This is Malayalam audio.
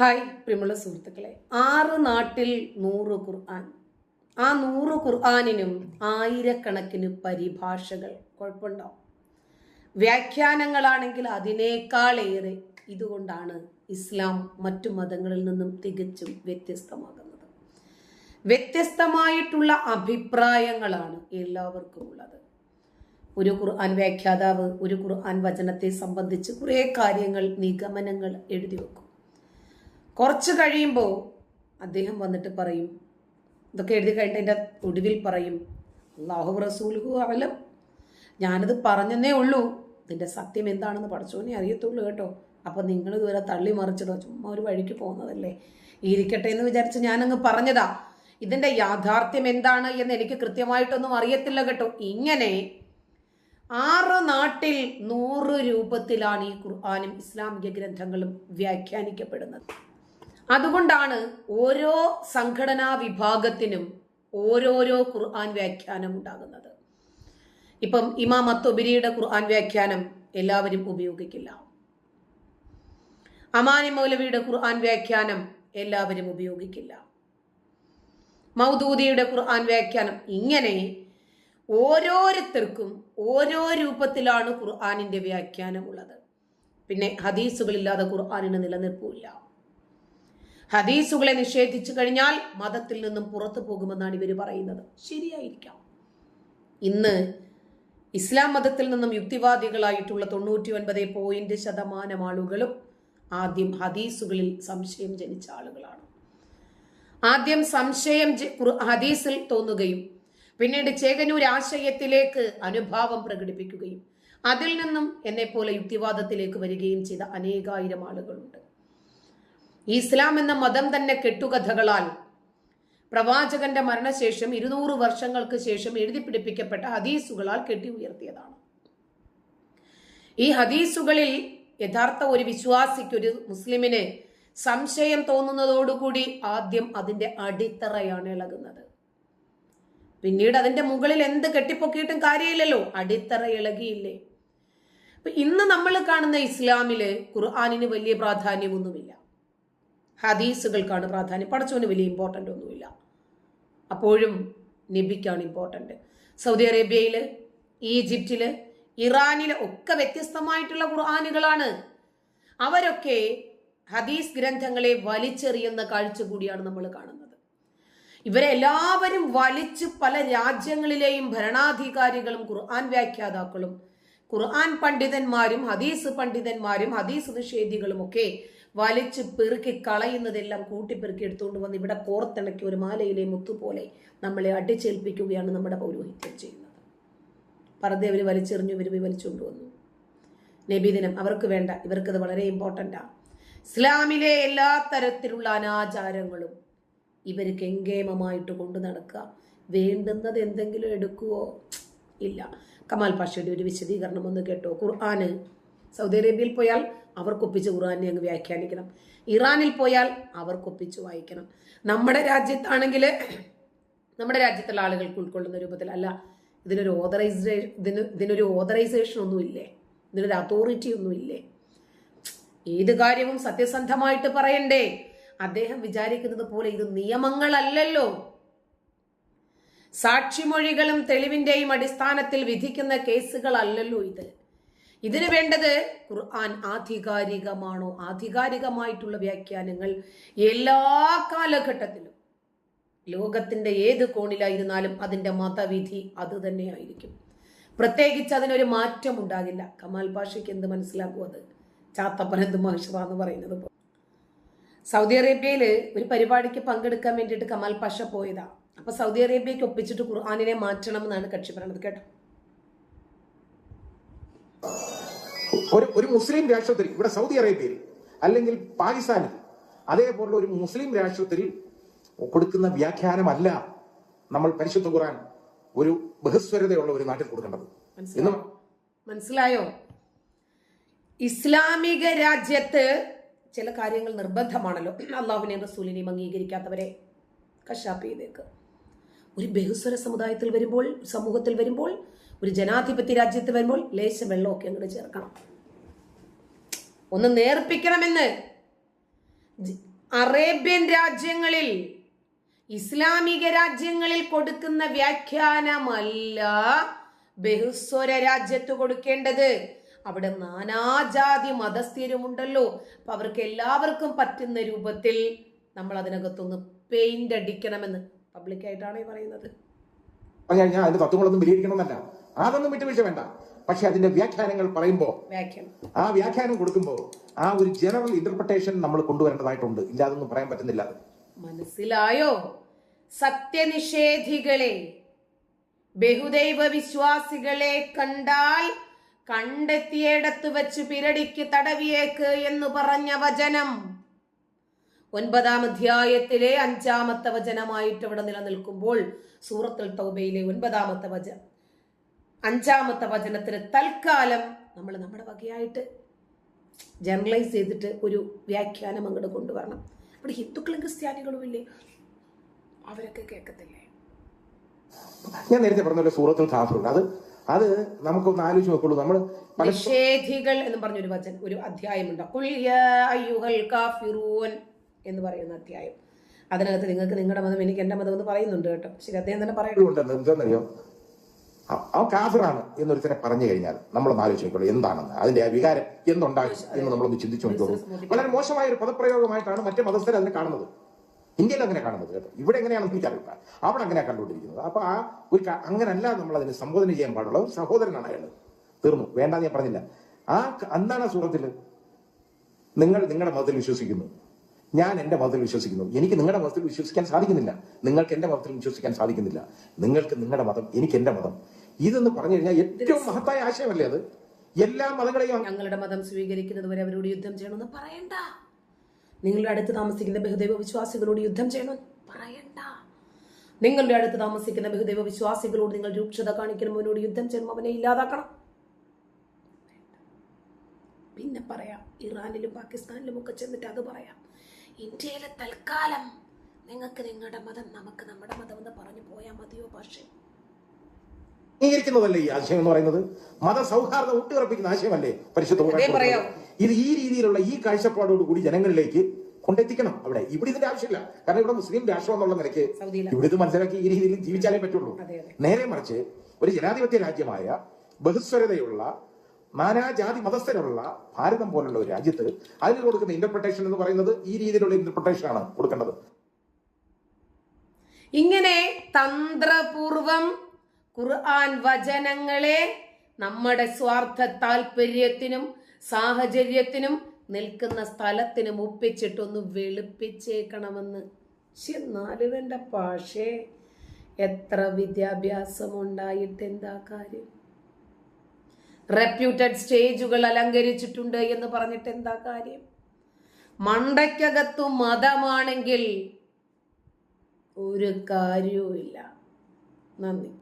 ഹായ് പ്രിയമുള്ള സുഹൃത്തുക്കളെ. ആറ് നാട്ടിൽ നൂറ് ഖുർആൻ. ആ നൂറ് ഖുർആാനിനും ആയിരക്കണക്കിന് പരിഭാഷകൾ. കുഴപ്പമുണ്ടോ? വ്യാഖ്യാനങ്ങളാണെങ്കിൽ അതിനേക്കാളേറെ ഇതുകൊണ്ടാണ് ഇസ്ലാം മറ്റു മതങ്ങളിൽ നിന്നും തികച്ചും വ്യത്യസ്തമാകുന്നത്. വ്യത്യസ്തമായിട്ടുള്ള അഭിപ്രായങ്ങളാണ് എല്ലാവർക്കും ഉള്ളത്. ഒരു ഖുർആൻ വ്യാഖ്യാതാവ് ഒരു ഖുർആൻ വചനത്തെ സംബന്ധിച്ച് കുറേ കാര്യങ്ങൾ നിഗമനങ്ങൾ എഴുതി വെക്കും. കുറച്ച് കഴിയുമ്പോൾ അദ്ദേഹം വന്നിട്ട് പറയും. ഇതൊക്കെ എഴുതി കഴിഞ്ഞതിന്റെ ഒടുവിൽ പറയും അള്ളാഹു റസൂലുഹു അവലം ഞാനത് പറഞ്ഞെന്നേ ഉള്ളൂ. ഇതിന്റെ സത്യം എന്താണെന്ന് പഠിച്ചോനെ അറിയത്തുള്ളൂ കേട്ടോ. അപ്പം നിങ്ങൾ ഇതുവരെ തള്ളി മറിച്ചിടോ ചുമ്മാ ഒരു വഴിക്ക് പോകുന്നതല്ലേ? ഇരിക്കട്ടെ എന്ന് വിചാരിച്ച് ഞാനങ്ങ് പറഞ്ഞതാ. ഇതിന്റെ യാഥാർത്ഥ്യം എന്താണ് എന്ന് എനിക്ക് കൃത്യമായിട്ടൊന്നും അറിയത്തില്ല കേട്ടോ. ഇങ്ങനെ ആറ് നാട്ടിൽ നൂറ് രൂപത്തിലാണ് ഈ ഖുർആാനും ഇസ്ലാമിക ഗ്രന്ഥങ്ങളും വ്യാഖ്യാനിക്കപ്പെടുന്നത്. അതുകൊണ്ടാണ് ഓരോ സംഘടനാ വിഭാഗത്തിനും ഓരോരോ ഖുർആൻ വ്യാഖ്യാനം ഉണ്ടാകുന്നത്. ഇപ്പം ഇമാം അത്തൊബിരിയുടെ ഖുർആൻ വ്യാഖ്യാനം എല്ലാവരും ഉപയോഗിക്കില്ല. അമാനി മൗലവിയുടെ ഖുർആൻ വ്യാഖ്യാനം എല്ലാവരും ഉപയോഗിക്കില്ല. മൗദൂദിയുടെ ഖുർആൻ വ്യാഖ്യാനം ഇങ്ങനെ ഓരോരുത്തർക്കും ഓരോ രൂപത്തിലാണ് ഖുർആാനിന്റെ വ്യാഖ്യാനമുള്ളത് പിന്നെ ഹദീസുകളില്ലാതെ ഖുർആാനിന് നിലനിൽപ്പില്ല ഹദീസുകളെ നിഷേധിച്ചു കഴിഞ്ഞാൽ മതത്തിൽ നിന്നും പുറത്തു പോകുമെന്നാണ് ഇവർ പറയുന്നത്. ശരിയായിരിക്കാം. ഇന്ന് ഇസ്ലാം മതത്തിൽ നിന്നും യുക്തിവാദികളായിട്ടുള്ള തൊണ്ണൂറ്റി ഒൻപത് പോയിന്റ് ശതമാനം ആളുകളും ആദ്യം ഹദീസുകളിൽ സംശയം ജനിച്ച ആളുകളാണ്. ആദ്യം സംശയം ഹദീസിൽ തോന്നുകയും പിന്നീട് ചേകനൂർ ആശയത്തിലേക്ക് അനുഭാവം പ്രകടിപ്പിക്കുകയും അതിൽ നിന്നും എന്നെപ്പോലെ യുക്തിവാദത്തിലേക്ക് വരികയും ചെയ്ത അനേകായിരം ആളുകളുണ്ട്. ഇസ്ലാം എന്ന മതം തന്നെ കെട്ടുകഥകളാൽ പ്രവാചകന്റെ മരണശേഷം ഇരുന്നൂറ് വർഷങ്ങൾക്ക് ശേഷം എഴുതി പിടിപ്പിക്കപ്പെട്ട ഹദീസുകളാൽ കെട്ടി ഉയർത്തിയതാണ്. ഈ ഹദീസുകളിൽ യഥാർത്ഥ ഒരു വിശ്വാസിക്ക് ഒരു മുസ്ലിമിന് സംശയം തോന്നുന്നതോടുകൂടി ആദ്യം അതിന്റെ അടിത്തറയാണ് ഇളകുന്നത്. പിന്നീട് അതിന്റെ മുകളിൽ എന്ത് കെട്ടിപ്പൊക്കിയിട്ടും കാര്യമില്ലല്ലോ അടിത്തറ ഇളകിയില്ലേ? ഇന്ന് നമ്മൾ കാണുന്ന ഇസ്ലാമിൽ ഖുർആാനിന് വലിയ പ്രാധാന്യമൊന്നുമില്ല. ഹദീസുകൾക്കാണ് പ്രാധാന്യം. പഠിച്ചവന് വലിയ ഇമ്പോർട്ടന്റ് ഒന്നുമില്ല. അപ്പോഴും നബിക്കാണ് ഇമ്പോർട്ടന്റ് സൗദി അറേബ്യയിൽ ഈജിപ്തിൽ ഇറാനിൽ ഒക്കെ വ്യത്യസ്തമായിട്ടുള്ള ഖുർആാനുകളാണ്. അവരൊക്കെ ഹദീസ് ഗ്രന്ഥങ്ങളെ വലിച്ചെറിയുന്ന കാഴ്ച കൂടിയാണ് നമ്മൾ കാണുന്നത്. ഇവരെല്ലാവരും വലിച്ച് പല രാജ്യങ്ങളിലെയും ഭരണാധികാരികളും ഖുർആൻ വ്യാഖ്യാതാക്കളും ഖുർആൻ പണ്ഡിതന്മാരും ഹദീസ് പണ്ഡിതന്മാരും ഹദീസ് നിഷേധികളും ഒക്കെ വലിച്ച് പെറുക്കി കളയുന്നതെല്ലാം കൂട്ടിപ്പെറുക്കി എടുത്തുകൊണ്ട് വന്ന് ഇവിടെ കോർത്തിണക്കി ഒരു മാലയിലെ മുത്തുപോലെ നമ്മളെ അടിച്ചേൽപ്പിക്കുകയാണ് നമ്മുടെ പൗരോഹിത്യം ചെയ്യുന്നത്. പറതെ അവർ വലിച്ചെറിഞ്ഞു ഇവർ വലിച്ചുകൊണ്ട് വന്നു. നബിദിനം അവർക്ക് വേണ്ട ഇവർക്കത് വളരെ ഇമ്പോർട്ടന്റാണ് ഇസ്ലാമിലെ എല്ലാ തരത്തിലുള്ള അനാചാരങ്ങളും ഇവർക്ക് കെങ്കേമമായിട്ട് കൊണ്ടു നടക്കുക. വേണ്ടുന്നത് എന്തെങ്കിലും എടുക്കുവോ? ഇല്ല. കമാൽ പാഷയുടെ ഒരു വിശദീകരണം ഒന്ന് കേട്ടോ. ഖുർആന് സൗദി അറേബ്യയിൽ പോയാൽ അവർക്കൊപ്പിച്ച് ഖുർആനെ അങ്ങ് വ്യാഖ്യാനിക്കണം. ഇറാനിൽ പോയാൽ അവർക്കൊപ്പിച്ച് വായിക്കണം. നമ്മുടെ രാജ്യത്താണെങ്കിൽ നമ്മുടെ രാജ്യത്തുള്ള ആളുകൾക്ക് ഉൾക്കൊള്ളുന്ന രൂപത്തിൽ അല്ല ഇതിനൊരു ഓതറൈസേഷൻ ഇതിന് ഇതിനൊരു ഓതറൈസേഷൻ ഒന്നുമില്ലേ? ഇതിനൊരു അതോറിറ്റി ഒന്നുമില്ലേ? ഏത് കാര്യവും സത്യസന്ധമായിട്ട് പറയണ്ടേ? അദ്ദേഹം വിചാരിക്കുന്നത് പോലെ ഇത് നിയമങ്ങളല്ലല്ലോ. സാക്ഷിമൊഴികളും തെളിവിന്റെയും അടിസ്ഥാനത്തിൽ വിധിക്കുന്ന കേസുകളല്ലല്ലോ ഇത്. ഇതിന് വേണ്ടത് ഖുർആൻ ആധികാരികമാണോ? ആധികാരികമായിട്ടുള്ള വ്യാഖ്യാനങ്ങൾ എല്ലാ കാലഘട്ടത്തിലും ലോകത്തിന്റെ ഏത് കോണിലായിരുന്നാലും അതിന്റെ മതവിധി അത് തന്നെയായിരിക്കും. പ്രത്യേകിച്ച് അതിനൊരു മാറ്റം ഉണ്ടാകില്ല. കമാൽ പാഷയ്ക്ക് എന്ത് മനസ്സിലാക്കും അത്? ചാത്തപ്പനന്ത് മഹിഷറ എന്ന് പറയുന്നത് സൗദി അറേബ്യയിൽ ഒരു പരിപാടിക്ക് പങ്കെടുക്കാൻ വേണ്ടിയിട്ട് കമാൽ പാഷ പോയതാ. അപ്പൊ സൗദി അറേബ്യക്ക് ഒപ്പിച്ചിട്ട് ഖുർആാനിനെ മാറ്റണം എന്നാണ് കക്ഷി പറയുന്നത് കേട്ടോ. ഒരു ഒരു മുസ്ലിം രാഷ്ട്രത്തിൽ ഇവിടെ സൗദി അറേബ്യയിൽ അല്ലെങ്കിൽ പാകിസ്ഥാനിൽ അതേപോലുള്ള ഒരു മുസ്ലിം രാഷ്ട്രത്തിൽ കൊടുക്കുന്ന വ്യാഖ്യാനമല്ല നമ്മൾ പരിശുദ്ധ ഖുർആൻ ഒരു ബഹുസ്വരതയുള്ള ഒരു നാട്ടിൽ കൊടുക്കേണ്ടത്. മനസ്സിലായോ? മനസ്സിലായോ? ഇസ്ലാമിക രാജ്യത്ത് ചില കാര്യങ്ങൾ നിർബന്ധമാണല്ലോ. അള്ളാഹുവിനെയും റസൂലിനെയും അംഗീകരിക്കാത്തവരെ കശാപ്പ് ചെയ്തേക്ക്. ഒരു ബഹുസ്വര സമുദായത്തിൽ വരുമ്പോൾ സമൂഹത്തിൽ വരുമ്പോൾ ഒരു ജനാധിപത്യ രാജ്യത്ത് വരുമ്പോൾ ലേശം വെള്ളമൊക്കെ അങ്ങോട്ട് ചേർക്കണം. ഒന്ന് നേർപ്പിക്കണമെന്ന്. അറേബ്യൻ രാജ്യങ്ങളിൽ ഇസ്ലാമിക രാജ്യങ്ങളിൽ കൊടുക്കുന്ന വ്യാഖ്യാനമല്ല ബഹുസ്വര രാജ്യത്ത് കൊടുക്കേണ്ടത്. അവിടെ നാനാജാതി മതസ്ഥിരമുണ്ടല്ലോ. അപ്പൊ അവർക്ക് എല്ലാവർക്കും പറ്റുന്ന രൂപത്തിൽ നമ്മൾ അതിനകത്തൊന്ന് പെയിന്റ് അടിക്കണമെന്ന് പബ്ലിക്കായിട്ടാണ് ഈ പറയുന്നത്. ഞാൻ അതിന്റെ തത്വങ്ങളൊന്നും വിലയിരിക്കണമെന്നല്ല അതൊന്നും വിട്ടുവീഴ്ച വേണ്ട. പക്ഷെ അതിന്റെ വ്യാഖ്യാനങ്ങൾ പറയുമ്പോൾ ആ വ്യാഖ്യാനം കൊടുക്കുമ്പോൾ ആ ഒരു ജനറൽ ഇന്റർപ്രിട്ടേഷൻ നമ്മൾ കൊണ്ടുവരേണ്ടതായിട്ടുണ്ട്. ഇല്ലാതൊന്നും പറയാൻ പറ്റുന്നില്ല. മനസ്സിലായോ? സത്യനിഷേധികളെ ബഹുദൈവ വിശ്വാസികളെ കണ്ടാൽ കണ്ടെത്തിയിടത്ത് വെച്ച് പിരടിക്ക് തടവിയേക്ക് എന്ന് പറഞ്ഞ വചനം. ഒൻപതാം അധ്യായത്തിലെ അഞ്ചാമത്തെ വചനമായിട്ട് ഇവിടെ നിലനിൽക്കുമ്പോൾ സൂറത്തുൽ തൗബയിലെ ഒൻപതാമത്തെ വചനം. അഞ്ചാമത്തെ വചനത്തിന് തൽക്കാലം നമ്മൾ നമ്മുടെ വകയായിട്ട് ജനറലൈസ് ചെയ്തിട്ട് ഒരു വ്യാഖ്യാനം അങ്ങോട്ട് കൊണ്ടുവരണം. ഇവിടെ ഹിന്ദുക്കളും ക്രിസ്ത്യാനികളും ഇല്ലേ? അവരൊക്കെ കേൾക്കത്തില്ലേ? ഞാൻ നേരത്തെ പറഞ്ഞ സൂറത്തുൽ അത് അത് നമുക്കൊന്ന് ആലോചിച്ച് നോക്കുള്ളൂ. നമ്മൾ നിഷേധികൾ എന്ന് പറഞ്ഞൊരു വചൻ ഒരു അധ്യായമുണ്ട് എന്ന് പറയുന്ന അധ്യായം. അതിനകത്ത് നിങ്ങൾക്ക് നിങ്ങളുടെ മതം എനിക്ക് എന്റെ മതം എന്ന് പറയുന്നുണ്ട് കേട്ടോ. ശരി അദ്ദേഹം തന്നെ പറയുന്നുണ്ട് എന്താണെന്നറിയോ അവൻ കാഫിറാണ് എന്നൊരുത്തരെ പറഞ്ഞു കഴിഞ്ഞാൽ നമ്മളൊന്ന് ആലോചിച്ച് നോക്കുള്ളൂ എന്താണെന്ന്? അതിന്റെ ആ വികാരം എന്തുണ്ടാകും എന്ന് നമ്മളൊന്ന് ചിന്തിച്ചു നോക്കുള്ളൂ വളരെ മോശമായ ഒരു പദപ്രയോഗമായിട്ടാണ് മറ്റു മതസ്ഥർ അതിനെ കാണുന്നത്. ഇന്ത്യയിൽ അങ്ങനെ കാണുന്നത് കേട്ടോ. ഇവിടെ എങ്ങനെയാണെന്ന് എനിക്കറിയില്ല അവിടെ അങ്ങനെ കണ്ടുകൊണ്ടിരിക്കുന്നത്. അപ്പൊ ആ ഒരു അങ്ങനല്ല നമ്മൾ അതിനെ സംബോധന ചെയ്യാൻ പാടുള്ള. ഒരു സഹോദരനാണ് അയാൾ തീർന്നു. വേണ്ടാന്ന് ഞാൻ പറഞ്ഞില്ല. ആ എന്താണ് ആ സൂറത്തിൽ നിങ്ങൾ നിങ്ങളുടെ മതത്തിൽ വിശ്വസിക്കുന്നു. ഞാൻ എന്റെ മതത്തിൽ വിശ്വസിക്കുന്നു. എനിക്ക് നിങ്ങളുടെ മതത്തിൽ വിശ്വസിക്കാൻ സാധിക്കുന്നില്ല. നിങ്ങൾക്ക് എന്റെ മതത്തിൽ വിശ്വസിക്കാൻ സാധിക്കുന്നില്ല. നിങ്ങൾക്ക് നിങ്ങളുടെ മതം എനിക്ക് എന്റെ മതം. ഇതെന്ന് പറഞ്ഞു കഴിഞ്ഞാൽ ഏറ്റവും മഹത്തായ ആശയമല്ലേ അത്? എല്ലാ മതങ്ങളെയും ഞങ്ങളുടെ മതം സ്വീകരിക്കുന്നത് വരെ അവരോട് യുദ്ധം ചെയ്യണമെന്ന് പറയണ്ട. നിങ്ങളുടെ അടുത്ത് താമസിക്കുന്ന ബഹുദൈവ വിശ്വാസികളോട് യുദ്ധം ചെയ്യണമെന്ന് പറയണ്ട. നിങ്ങളുടെ അടുത്ത് താമസിക്കുന്ന ബഹുദൈവ വിശ്വാസികളോട് നിങ്ങൾ രൂക്ഷത കാണിക്കണം. അവനോട് യുദ്ധം ചെയ്യണം. അവനെ ഇല്ലാതാക്കണം. പിന്നെ പറയാം. ഇറാനിലും പാകിസ്ഥാനിലും ഒക്കെ ചെന്നിട്ട് അത് പറയാം. ഇന്ത്യയിലെ തൽക്കാലം നിങ്ങൾക്ക് നിങ്ങളുടെ മതം നമുക്ക് നമ്മുടെ മതം എന്ന് പറഞ്ഞു പോയാൽ മതിയോ പക്ഷേ? അംഗീകരിക്കുന്നതല്ലേ ഈ ആശയം എന്ന് പറയുന്നത്? മതസൗഹാർദ്ദം ഊട്ടിയുറപ്പിക്കുന്ന ആശയമല്ലേ പരിശുദ്ധ ഇത് ഈ രീതിയിലുള്ള ഈ കാഴ്ചപ്പാടോട് കൂടി ജനങ്ങളിലേക്ക് കൊണ്ടെത്തിക്കണം അവിടെ. ഇവിടെ ഇതിന്റെ ആവശ്യമില്ല. കാരണം ഇവിടെ മുസ്ലിം രാഷ്ട്രം എന്നുള്ള നിലയ്ക്ക് ഇവിടെ ഇത് മനസ്സിലാക്കി ഈ രീതിയിൽ ജീവിച്ചാലേ പറ്റുള്ളൂ. നേരെ മറിച്ച് ഒരു ജനാധിപത്യ രാജ്യമായ ബഹുസ്വരതയുള്ള നാനാജാതി മതസ്ഥരുള്ള ഭാരതം പോലുള്ള ഒരു രാജ്യത്ത് അതിന് കൊടുക്കുന്ന ഇന്റർപ്രിട്ടേഷൻ എന്ന് പറയുന്നത് ഈ രീതിയിലുള്ള ഇന്റർപ്രിട്ടേഷൻ ആണ് കൊടുക്കേണ്ടത്. ഇങ്ങനെ തന്ത്രപൂർവം ഖുർആൻ വചനങ്ങളെ നമ്മുടെ സ്വാർത്ഥ താല്പര്യത്തിനും സാഹചര്യത്തിനും നിൽക്കുന്ന സ്ഥലത്തിനും ഒപ്പിച്ചിട്ടൊന്ന് വെളുപ്പിച്ചേക്കണമെന്ന്. പക്ഷെ എന്നാലും പാഷേ. എത്ര വിദ്യാഭ്യാസം ഉണ്ടായിട്ട് എന്താ കാര്യം? റെപ്യൂട്ടഡ് സ്റ്റേജുകൾ അലങ്കരിച്ചിട്ടുണ്ട് എന്ന് പറഞ്ഞിട്ട് എന്താ കാര്യം? മണ്ടയ്ക്കകത്തു മതമാണെങ്കിൽ ഒരു കാര്യവുമില്ല. നന്ദി.